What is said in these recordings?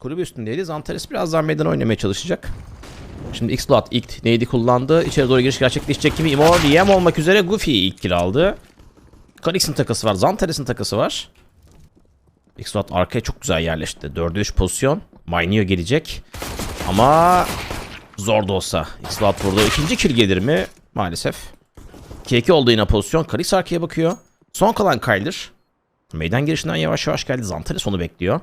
kulübü üstündeydi. Zantares birazdan meydan oynamaya çalışacak. Şimdi X-Lot ilk neydi kullandı. İçeri doğru giriş gerçekleşecek gibi. Imor yem olmak üzere Goofy ilk kill aldı. Kalix'in takası var. Zantares'in takası var. X-Lot arkaya çok güzel yerleşti. 4'e 3 pozisyon. Myneo gelecek. Ama zor da olsa. X-Lot vurdu. İkinci kill gelir mi? Maalesef. 2-2 oldu yine pozisyon. Kalix arkaya bakıyor. Son kalan Kyler. Meydan girişinden yavaş yavaş geldi. Zantares onu bekliyor.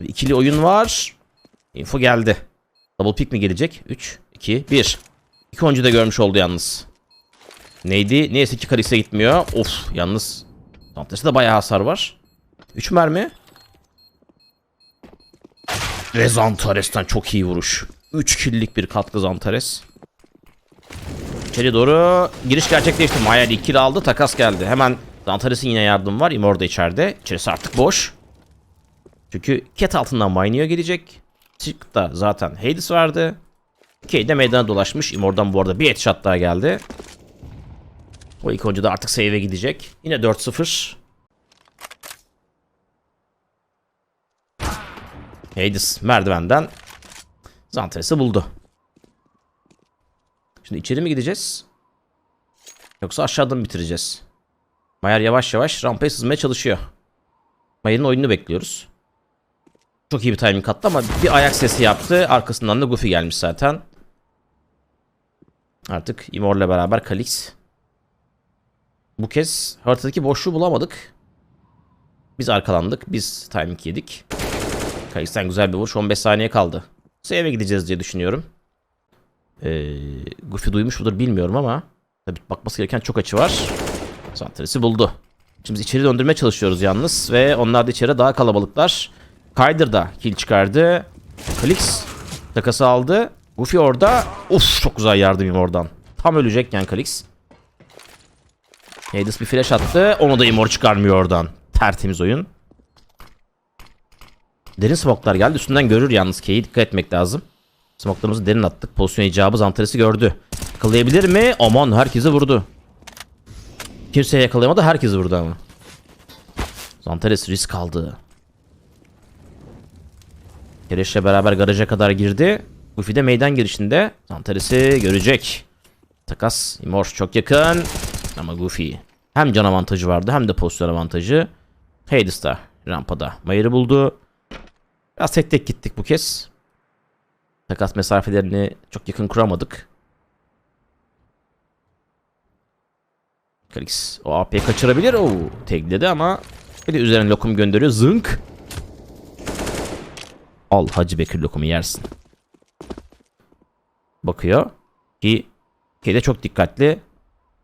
İkili oyun var. Info geldi. Double pick mi gelecek? 3, 2, 1. İki oyuncu da görmüş oldu yalnız. Neydi? Neyse ki Kalix'e gitmiyor. Of yalnız. Zantares'te de bayağı hasar var. 3 mermi. Ve Zantares'ten çok iyi vuruş. 3 kill'lik bir katkı Zantares. İçeri doğru giriş gerçekleşti. Mayer 2 kill aldı. Takas geldi. Hemen Zantares'in yine yardım var. Imor da içeride. İçerisi artık boş. Çünkü ket altından Myneo gelecek. Çıkta zaten Hades vardı. Kay de meydana dolaşmış. Imor'dan bu arada bir headshot daha geldi. O ilk oyuncu da artık save'e gidecek. Yine 4-0. Hades merdivenden Zantares'i buldu. Şimdi içeri mi gideceğiz? Yoksa aşağıdan bitireceğiz. Mayer yavaş yavaş rampaya sızmaya çalışıyor. Mayer'in oyununu bekliyoruz. Çok iyi bir timing attı ama bir ayak sesi yaptı. Arkasından da Goofy gelmiş zaten. Artık Imor'la beraber Kalix. Bu kez haritadaki boşluğu bulamadık. Biz arkalandık. Biz timing yedik. Kalix'ten güzel bir vuruş. 15 saniye kaldı. Save'e gideceğiz diye düşünüyorum. Ee, Goofy duymuş mudur bilmiyorum ama tabii bakması gereken çok açı var. Santresi buldu. Şimdi biz içeri döndürmeye çalışıyoruz yalnız ve onlar da içeri daha kalabalıklar. Kyder da kill çıkardı. Kalix takası aldı. Goofy orada. Uf çok güzel yardımım oradan. Tam ölecekken Kalix. Hades bir flash attı. Onu da Imor çıkarmıyor oradan. Tertemiz oyun. Derin smoke'lar geldi. Üstünden görür yalnız K'yi dikkat etmek lazım. Smoke'larımızı derin attık. Pozisyon icabı Zantares'i gördü. Yakalayabilir mi? Aman herkesi vurdu. Kimseye yakalayamadı. Herkesi vurdu ama. Zantares risk aldı. Kereş'le beraber garaja kadar girdi. Goofy de meydan girişinde. Zantares'i görecek. Takas. Imor çok yakın. Ama Goofy hem can avantajı vardı hem de pozisyon avantajı. Hades da rampada. Mayer'i buldu. Biraz tek tek gittik bu kez. Takas mesafelerini çok yakın kuramadık. Kalix o AP'yi kaçırabilir. Oo, tekledi ama bir de üzerine lokum gönderiyor. Zınk. Al Hacı Bekir lokumu yersin. Bakıyor. Ki Ki de çok dikkatli.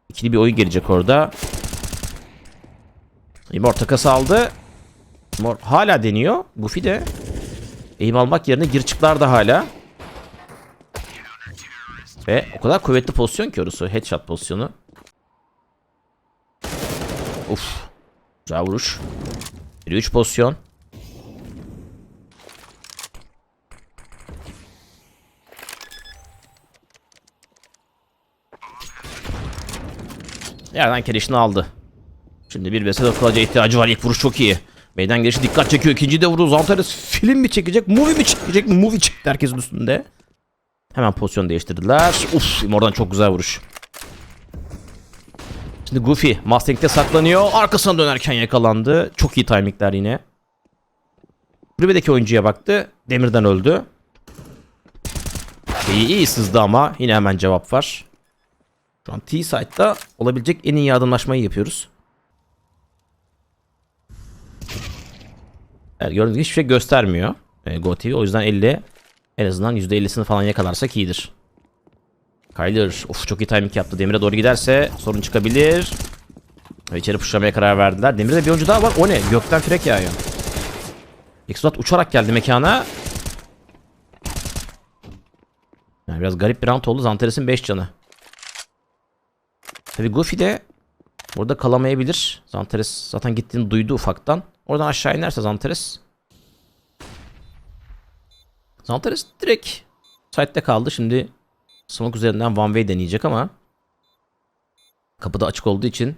İkili bir oyun gelecek orada. Imor takası aldı. Imor hala deniyor. Goofy de eğim almak yerine gir çıklar da hala. Ve o kadar kuvvetli pozisyon ki orası. Headshot pozisyonu. Uf. Güzel vuruş. 3 pozisyon. Yerden kelişini aldı. Şimdi bir vesile kılıca ihtiyacı var. İlk vuruş çok iyi. Meydan gelişi dikkat çekiyor. İkinci de vurdu. Zantares film mi çekecek? Movie mi çekecek? Movie çekti herkesin üstünde. Hemen pozisyon değiştirdiler. Uf, oradan çok güzel vuruş. Şimdi Goofy Mustang'de saklanıyor. Arkasına dönerken yakalandı. Çok iyi timingler yine. Kulübedeki oyuncuya baktı. Demirden öldü. İyi, iyi sızdı ama yine hemen cevap var. Şu an T-Side'da olabilecek en iyi adımlaşmayı yapıyoruz. Evet, gördüğünüz gibi hiçbir şey göstermiyor. E, Go TV o yüzden 50 en azından %50'sini falan yakalarsak iyidir. Kyler of çok iyi timing yaptı. Demir'e doğru giderse sorun çıkabilir. Ve içeri puşlamaya karar verdiler. Demir'de bir oyuncu daha var. O ne? Gökten frek yağıyor. Exodus uçarak geldi mekana. Yani biraz garip bir round oldu. Zantares'in 5 canı. Tabi Goofy de burada kalamayabilir. Zantares zaten gittiğini duydu ufaktan. Oradan aşağı inerse Zantares. Zantares direkt site'de kaldı. Şimdi smoke üzerinden one way deneyecek ama kapıda açık olduğu için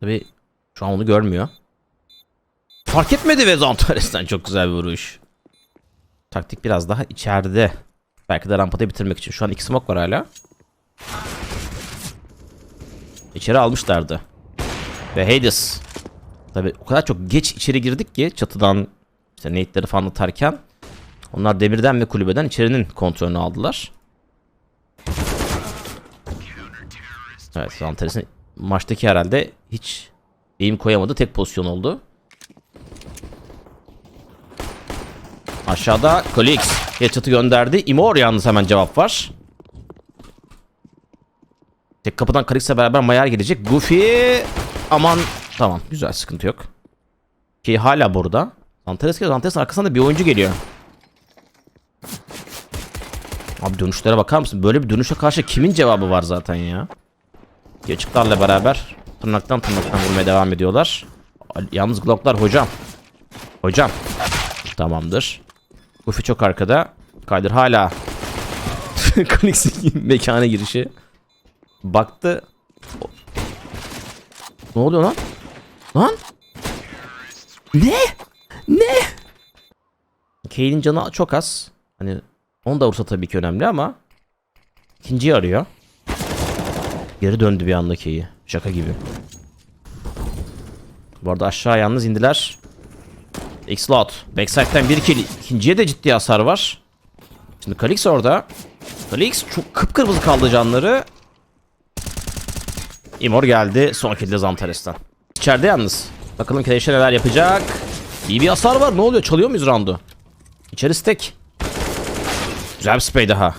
tabi şu an onu görmüyor. Fark etmedi ve Zantares'ten çok güzel bir vuruş. Taktik biraz daha içeride. Belki de rampada bitirmek için. Şu an iki smoke var hala. İçeri almışlardı. Ve Hades. Tabi o kadar çok geç içeri girdik ki çatıdan işte nade'leri falan atarken. Onlar demirden ve kulübeden içerinin kontrolünü aldılar. Evet Zantares'in maçtaki herhalde hiç eğim koyamadı. Tek pozisyon oldu. Aşağıda Kalix headshot'ı gönderdi. Imor yalnız hemen cevap var. Tek kapıdan Kalix'le beraber Mayer gelecek. Goofy aman tamam güzel sıkıntı yok. Ki hala burada. Zantares geliyor. Zantares'in arkasında da bir oyuncu geliyor. Abi dönüşlere bakar mısın? Böyle bir dönüşe karşı kimin cevabı var zaten ya? Geçiklerle beraber tırnaktan tırnaktan vurmaya devam ediyorlar. Yalnız Glocklar hocam. Hocam. Tamamdır. Goofy çok arkada. Kaydır hala. Kalix'in mekana girişi. Baktı. Ne oluyor lan? Lan? Ne? Ne? Kane'in canı çok az. Hani onu da vursa tabii ki önemli ama ikinciyi arıyor. Geri döndü bir anda Kay'i. Şaka gibi. Bu arada aşağı yalnız indiler. X-Lot. Backside'den bir kill. İkinciye de ciddi hasar var. Şimdi Kalix orada. Kalix çok kıpkırmızı kaldı canları. Imor geldi. Son kill de Zantares'ten. İçeride yalnız. Bakalım Kereşe neler yapacak. İyi bir hasar var. Ne oluyor? Çalıyor muyuz roundu? İçeri stack. Güzel bir spray daha.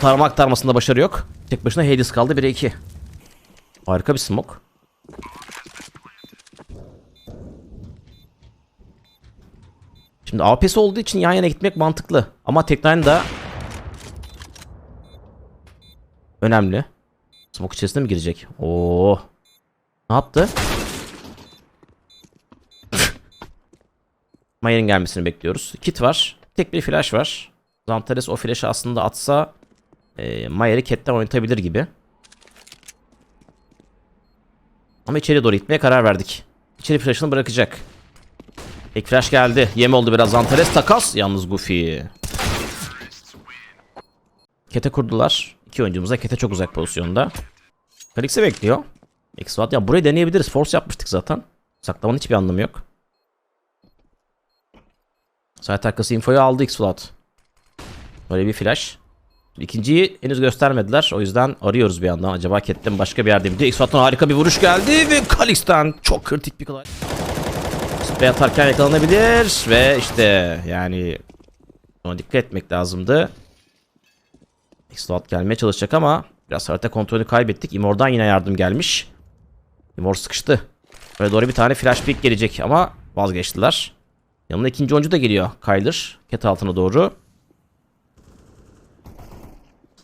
Tarma aktarmasında başarı yok. Tek başına Hades kaldı 1'e 2. Harika bir smoke. Şimdi APS olduğu için yan yana gitmek mantıklı. Ama Tekline da önemli. Smoke içerisine mi girecek? Oo. Ne yaptı? Mayer'in gelmesini bekliyoruz. Kit var. Tek bir flash var. Zantares o flash'ı aslında atsa e, Mayer'i Cat'ten oynatabilir gibi. Ama içeri doğru gitmeye karar verdik. İçeri flash'ını bırakacak. Tek flash geldi. Yem oldu biraz Zantares. Takas. Yalnız Goofy. Kete kurdular. İki oyuncumuz da Kete çok uzak pozisyonda. Kalix'i bekliyor. X-Watt ya burayı deneyebiliriz. Force yapmıştık zaten. Saklamanın hiçbir anlamı yok. Site arkası infoyu aldı X-Watt. Böyle bir flash. İkinciyi henüz göstermediler. O yüzden arıyoruz bir yandan. Acaba Cat'ten başka bir yerde mi diye. X-Watt'tan harika bir vuruş geldi ve Kalix'ten çok kritik bir kolay. Spray atarken yakalanabilir ve işte yani ona dikkat etmek lazımdı. X-Watt gelmeye çalışacak ama biraz harita kontrolü kaybettik. Imor'dan yine yardım gelmiş. Imor sıkıştı. Böyle doğru bir tane flash pick gelecek ama vazgeçtiler. Yanına ikinci oyuncu da geliyor. Kyler. Cat altına doğru.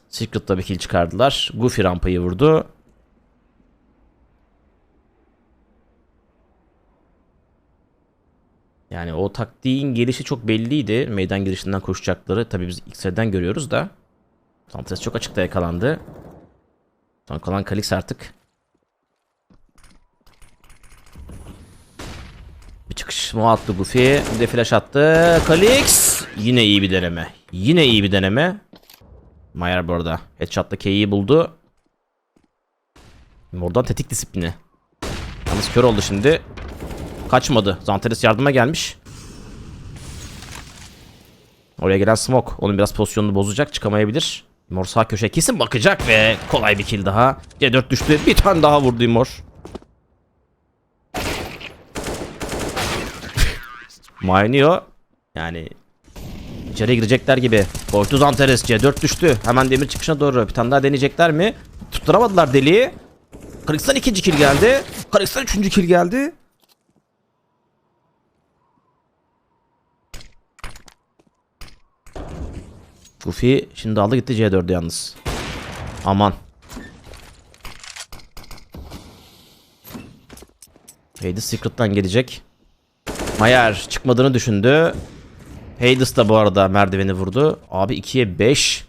Secret'ta bir kill çıkardılar. Goofy rampayı vurdu. Yani o taktiğin gelişi çok belliydi. Meydan girişinden koşacakları. Tabii biz X'den görüyoruz da. Santres çok açıkta yakalandı. Son kalan Kalix artık. Bir çıkış mu attı Goofy. Bir de flash attı. Kalix. Yine iyi bir deneme. Yine iyi bir deneme. Mayer bu arada. Headshot'ta K'yi buldu. Oradan tetik disiplini. Yalnız kör oldu şimdi. Kaçmadı. Zanteres yardıma gelmiş. Oraya gelen smoke. Onun biraz pozisyonunu bozacak. Çıkamayabilir. Mor sağ köşe kesin bakacak ve kolay bir kill daha. C4 düştü. Bir tane daha vurdu Mor. Maynıyor. Yani içeri girecekler gibi. Koştu Zanteres. C4 düştü. Hemen demir çıkışına doğru. Bir tane daha deneyecekler mi? Tutturamadılar deliği. Karikistan ikinci kill geldi. Karikistan üçüncü kill geldi. Goofy şimdi aldı gitti C4'e yalnız. Aman. Hades Secret'tan gelecek. Mayer çıkmadığını düşündü. Hades da bu arada merdiveni vurdu. Abi 2'ye 5.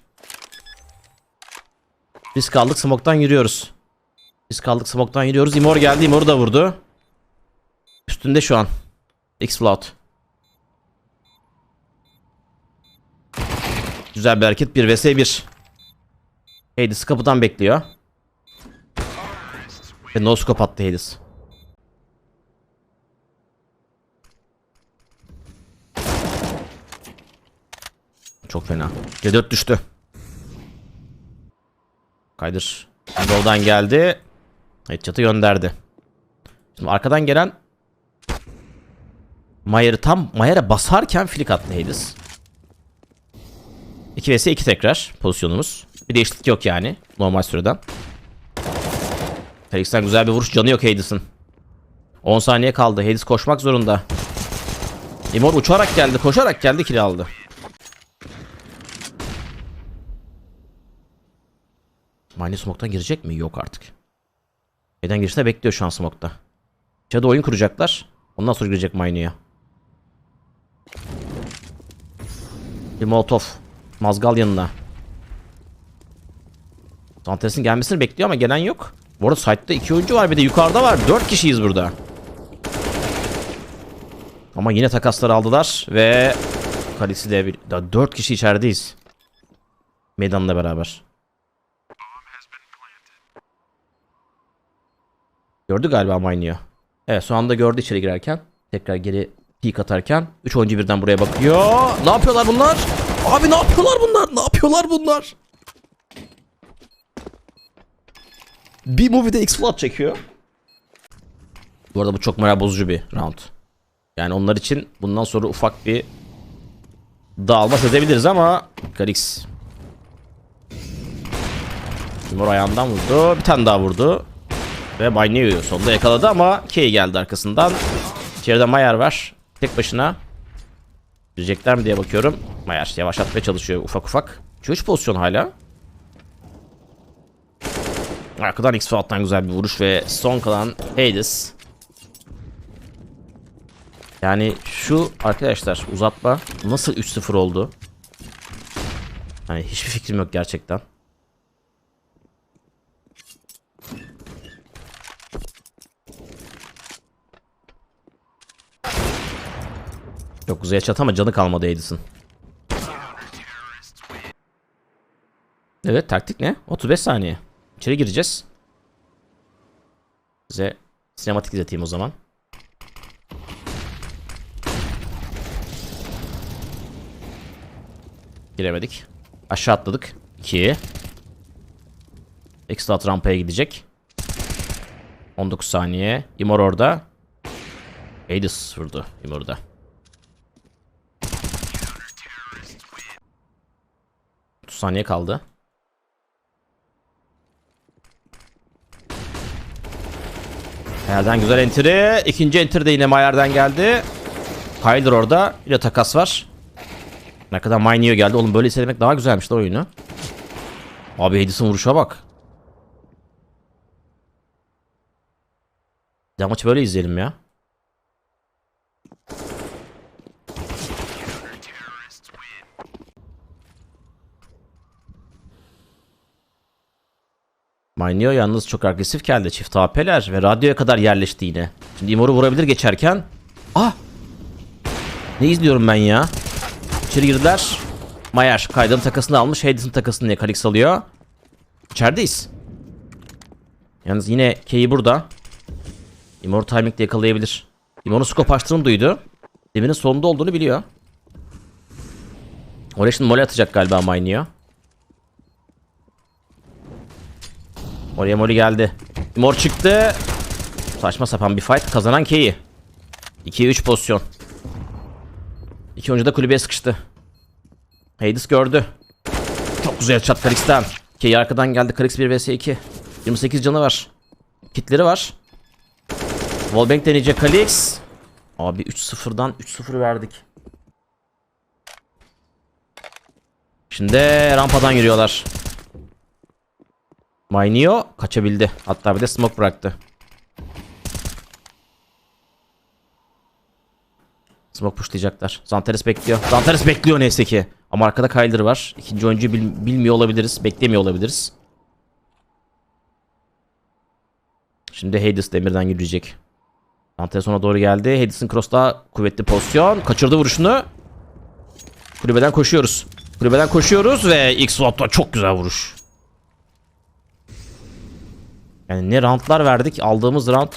Biz kaldık smoke'tan yürüyoruz. Biz kaldık smoke'tan yürüyoruz. Imor geldi. Imor'u da vurdu. Üstünde şu an. X-Float. Güzel bir hareket. 1 vs 1. Hades kapıdan bekliyor. Ve no scope attı Hades. Çok fena. C4 düştü. Kaydır. Yoldan geldi. Headshot'ı gönderdi. Şimdi arkadan gelen Mayer'ı tam Mayer'e basarken flick attı Hades. 2 vs 2 tekrar pozisyonumuz. Bir değişiklik yok yani normal süreden. Felix'ten güzel bir vuruş canı yok Hades'ın. 10 saniye kaldı. Hades koşmak zorunda. Imor uçarak geldi, koşarak geldi, kill aldı. Mine smoke'tan girecek mi? Yok artık. Neden girişte bekliyor şu an smoke'ta. İçeride oyun kuracaklar. Ondan sonra girecek Mine'ya. Bir molotov. Mazgal yanına. Santes'in gelmesini bekliyor ama gelen yok. Bu arada site'da iki oyuncu var bir de yukarıda var. Dört kişiyiz burada. Ama yine takasları aldılar ve Kalisi de bir... Daha dört kişi içerideyiz. Meydanla beraber. Gördü galiba Mine'ı. Evet son anda gördü içeri girerken. Tekrar geri peek atarken. Üç oyuncu birden buraya bakıyor. Ne yapıyorlar bunlar? Abi ne yapıyorlar bunlar? Ne yapıyorlar bunlar? Bir movie'de X-Flood çekiyor. Bu arada bu çok moral bozucu bir round. Yani onlar için bundan sonra ufak bir dağılma sezebiliriz ama Garix Timur ayağından vurdu. Bir tane daha vurdu. Ve Magneo'yu sonunda yakaladı ama Kay geldi arkasından. İçeride Mayer var. Tek başına. Girecekler mi diye bakıyorum. Mayer yavaşlatmaya çalışıyor ufak ufak. 3 pozisyon hala. Arkadan x alttan güzel bir vuruş ve son kalan Hades. Yani şu arkadaşlar uzatma nasıl 3-0 oldu? Hani hiçbir fikrim yok gerçekten. Çok güzel çat ama canı kalmadı Hades'in. Evet taktik ne? 35 saniye. İçeri gireceğiz. Size sinematik izleteyim o zaman. Giremedik. Aşağı atladık. 2. Ekstra rampaya gidecek. 19 saniye. Imor orada. Hades vurdu Imor'da. Saniye kaldı. Mayer'den güzel entry. İkinci enter de yine Mayer'den geldi. Kyler orada. Yine takas var. Ne kadar Mineo geldi. Oğlum böyle hissetmek daha güzelmiş da oyunu. Abi Hades'in vuruşa bak. Ya maçı böyle izleyelim ya. Mineo yalnız çok agresif geldi. Çift AP'ler ve radyoya kadar yerleşti yine. Şimdi Imor'u vurabilir geçerken. Ah! Ne izliyorum ben ya? İçeri girdiler. Mayer kaydın takasını almış. Hades'in takasını Kalix alıyor. İçerideyiz. Yalnız yine K'yi burada. Imor timingle yakalayabilir. Imor'un scope açtığını duydu. Deminin sonunda olduğunu biliyor. Oraya şimdi mole atacak galiba Mineo. Oraya moli geldi. Mor çıktı. Saçma sapan bir fight. Kazanan K'yi. 2'ye 3 pozisyon. İki oyuncu da kulübeye sıkıştı. Hades gördü. Çok güzel çat Kalix'ten. K'yi arkadan geldi. Kalix 1 vs 2. 28 canı var. Kitleri var. Wallbang deneyecek Kalix. Abi 3-0'dan 3-0 verdik. Şimdi rampadan yürüyorlar. Mineo kaçabildi. Hatta bir de smoke bıraktı. Smoke pushlayacaklar. Zantares bekliyor. Zantares bekliyor neyse ki. Ama arkada Kyler var. İkinci oyuncu bil bilmiyor olabiliriz. Beklemiyor olabiliriz. Şimdi Hades demirden yürüyecek. Dante sona doğru geldi. Hedison Cross'ta kuvvetli pozisyon. Kaçırdı vuruşunu. Kulübeden koşuyoruz. Kulübeden koşuyoruz ve ilk slot'ta çok güzel vuruş. Yani ne roundlar verdik. Aldığımız round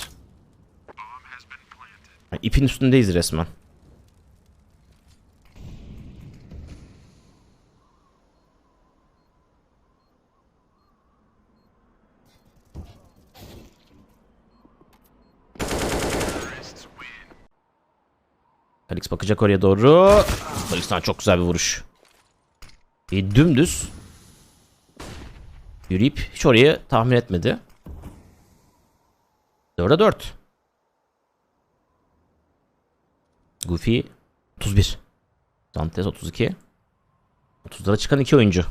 yani ipin üstündeyiz resmen. Alex bakacak oraya doğru. Alex'ten çok güzel bir vuruş. E, dümdüz. Yürüyüp hiç orayı tahmin etmedi. 4'e 4. Goofy 31. Dantes 32. 30'lara çıkan iki oyuncu.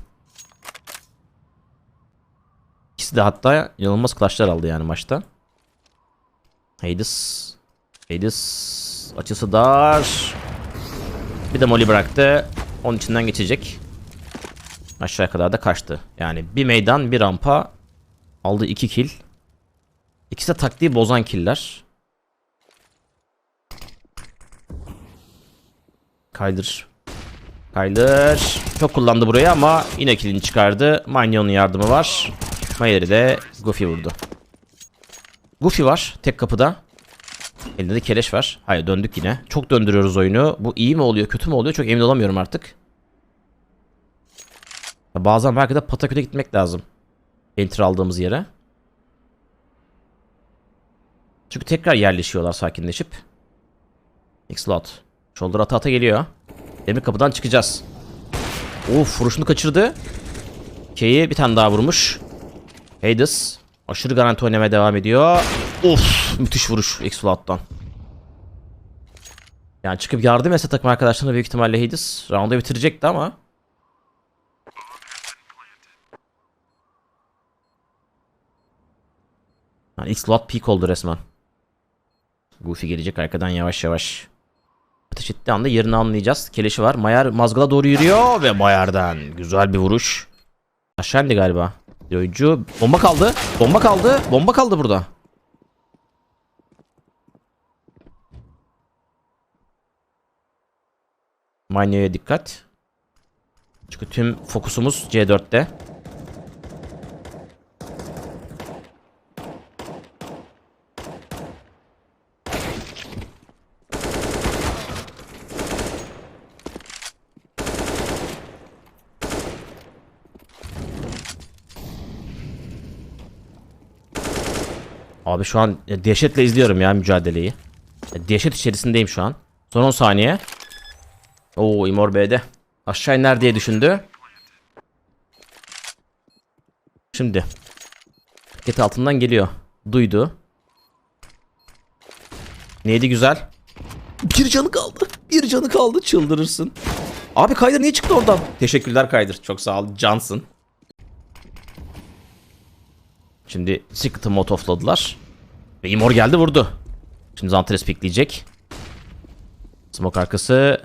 İkisi de hatta inanılmaz clutchlar aldı yani maçta. Hades. Hades açısı dar. Bir de molly bıraktı. Onun içinden geçecek. Aşağıya kadar da kaçtı. Yani bir meydan bir rampa aldı iki kill. İkisi de taktiği bozan killer. Kaydır. Kaydır. Çok kullandı burayı ama yine killini çıkardı. Magnon'un yardımı var. Mayer'i de Goofy vurdu. Goofy var tek kapıda. Elinde de keleş var. Hayır döndük yine. Çok döndürüyoruz oyunu. Bu iyi mi oluyor kötü mü oluyor çok emin olamıyorum artık. Bazen belki de Pataküt'e gitmek lazım. Enter aldığımız yere. Çünkü tekrar yerleşiyorlar sakinleşip. X-Lot. Shoulder ata ata geliyor. Demir kapıdan çıkacağız. Of vuruşunu kaçırdı. K'yi bir tane daha vurmuş. Hades. Aşırı garanti oynamaya devam ediyor. Of müthiş vuruş X-Lot'tan. Yani çıkıp yardım etse takım arkadaşlarına büyük ihtimalle Hades round'u bitirecekti ama. Yani X-Lot peak oldu resmen. Goofy gelecek arkadan yavaş yavaş. Ateş ettiği anda yerini anlayacağız. Keleşi var. Mayar mazgala doğru yürüyor ve Mayar'dan güzel bir vuruş. Aşağı galiba. Oyuncu. Bomba kaldı. Bomba kaldı. Bomba kaldı burada. Manyo'ya dikkat. Çünkü tüm fokusumuz C4'te. Abi şu an e, dehşetle izliyorum ya mücadeleyi. E, Dehşet içerisindeyim şu an. Son 10 saniye. Oo Imor B'de. Aşağı iner diye düşündü. Şimdi. Paket altından geliyor. Duydu. Neydi güzel? Bir canı kaldı. Bir canı kaldı. Çıldırırsın. Abi Kaydır niye çıktı oradan? Teşekkürler Kaydır. Çok sağ ol. Cansın. Şimdi Secret'ı motofladılar. Ve Imor geldi vurdu. Şimdi Zantres pikleyecek. Smoke arkası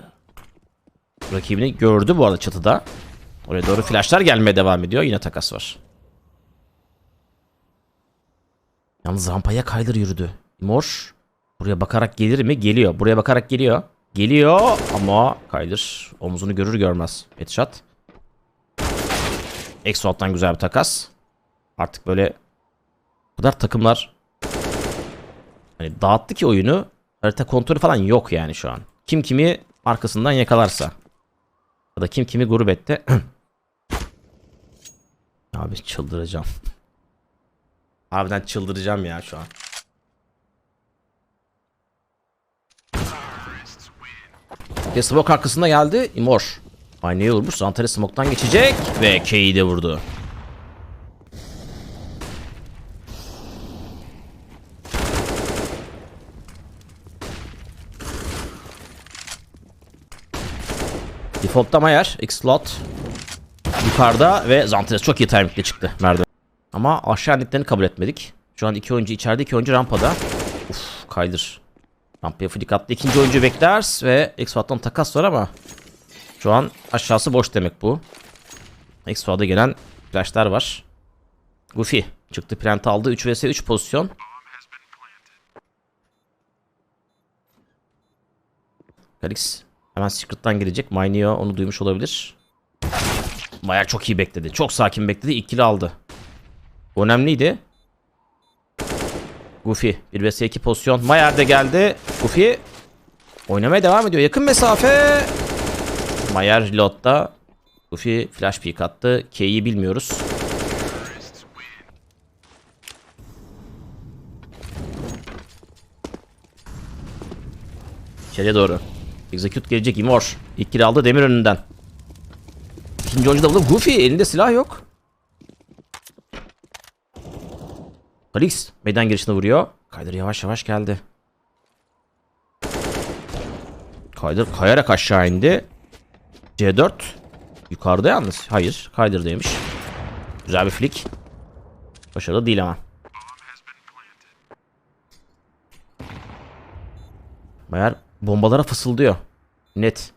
rakibini gördü bu arada çatıda. Oraya doğru flashlar gelmeye devam ediyor. Yine takas var. Yalnız rampaya kaydır yürüdü. Imor buraya bakarak gelir mi? Geliyor. Buraya bakarak geliyor. Geliyor ama kaydır omuzunu görür görmez. Headshot. Exo'dan güzel bir takas. Artık böyle bu kadar takımlar hani dağıttı ki oyunu. Harita kontrolü falan yok yani şu an. Kim kimi arkasından yakalarsa. Ya da kim kimi gurbette. Abi çıldıracağım. Harbiden çıldıracağım ya şu an. Ve smoke arkasında geldi. Imor. Aynayı vurmuş. Zantari smoke'tan geçecek. Ve K'yi de vurdu. Default'ta Mayer, X-Slot yukarıda ve Zantres çok iyi timingle çıktı merdiven. Ama aşağı indiklerini kabul etmedik. Şu an iki oyuncu içeride, iki oyuncu rampada. Uf, kaydır. Rampaya flick attı. İkinci oyuncu bekler ve X-Slot'tan takas var ama şu an aşağısı boş demek bu. X-Slot'a gelen flashlar var. Goofy çıktı plant aldı. 3 vs 3 pozisyon. Kalix hemen Secret'tan girecek. Mainio onu duymuş olabilir. Mayer çok iyi bekledi. Çok sakin bekledi. İkili aldı. Önemliydi. Goofy 1 vs 2 pozisyon. Mayer de geldi. Goofy oynamaya devam ediyor. Yakın mesafe. Mayer reload'da. Goofy flash peek attı. K'yi bilmiyoruz. İçeriye doğru. Execute gelecek Imor. İlk kill aldı demir önünden. İkinci oyuncu da buldu. Goofy elinde silah yok. Kalix meydan girişine vuruyor. Kaydır yavaş yavaş geldi. Kaydır kayarak aşağı indi. C4 yukarıda yalnız. Hayır kaydırdaymış. Güzel bir flick. Başarılı değil ama. Bayar bombalara fısıldıyor. Net.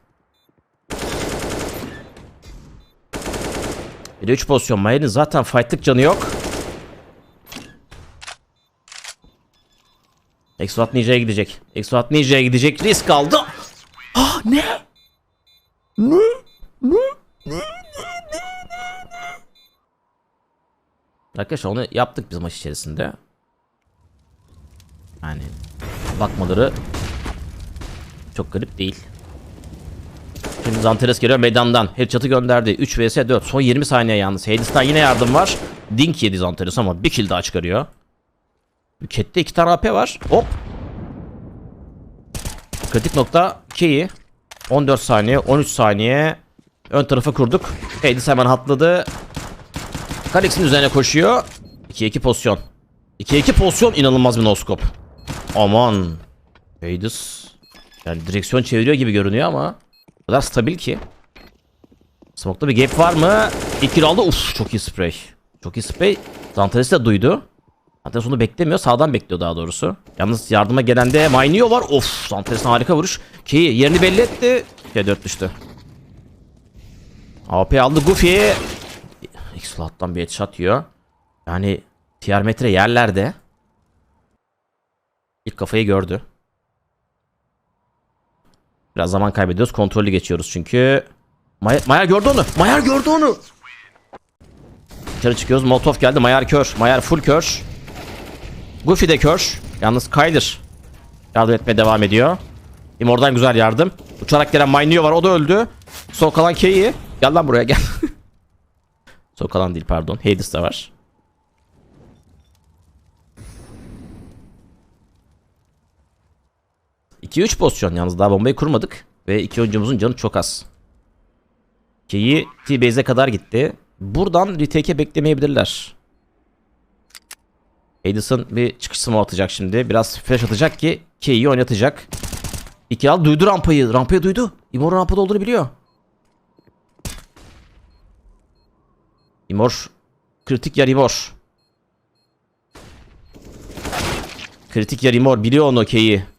Bir de 3 pozisyon. Mayer'in zaten fightlık canı yok. Exoat Ninja'ya gidecek. Exoat Ninja'ya gidecek. Risk aldı. Ah ne? Ne? Ne? Ne? Arkadaşlar onu yaptık biz maç içerisinde. Yani bakmaları çok garip değil. Şimdi Zanteres geliyor meydandan. Headshot'ı gönderdi. 3 vs 4. Son 20 saniye yalnız. Hades'ten yine yardım var. Dink yedi Zanteres ama bir kill daha çıkarıyor. Cat'te iki tane AP var. Hop. Kritik nokta K'yi. 14 saniye, 13 saniye. Ön tarafa kurduk. Hades hemen hatladı. Kalix'in üzerine koşuyor. 2-2 pozisyon. 2-2 pozisyon inanılmaz bir noskop. Aman. Hades. Yani direksiyon çeviriyor gibi görünüyor ama o kadar stabil ki. Smoke'da bir gap var mı? İlk aldı. Uf çok iyi spray. Çok iyi spray. Zantares de duydu. Zantares onu beklemiyor. Sağdan bekliyor daha doğrusu. Yalnız yardıma gelen de Mainio var. Of Zantares'in harika vuruş. Ki yerini belli etti. K4 düştü. AP aldı Goofy. X-Slot'tan bir headshot yiyor. Yani tiyametre yerlerde. İlk kafayı gördü. Biraz zaman kaybediyoruz. Kontrollü geçiyoruz çünkü. Mayer, Mayer gördü onu. Mayer gördü onu. Dışarı çıkıyoruz. Molotov geldi. Mayer kör. Mayer full kör. Goofy de kör. Yalnız Kyler yardım etmeye devam ediyor. Imor'dan güzel yardım. Uçarak gelen Mainio var. O da öldü. Son kalan K'yi. Gel lan buraya gel. Son kalan değil pardon. Hades de var. İki üç pozisyon yalnız daha bombayı kurmadık. Ve iki oyuncumuzun canı çok az. K'yi T-Base'e kadar gitti. Buradan retake'e beklemeyebilirler. Edison bir çıkış smoke atacak şimdi. Biraz flash atacak ki K'yi oynatacak. İki al duydu rampayı. Rampayı duydu. Imor rampada olduğunu biliyor. Imor kritik yer Imor. Kritik yer Imor biliyor onu K'yi.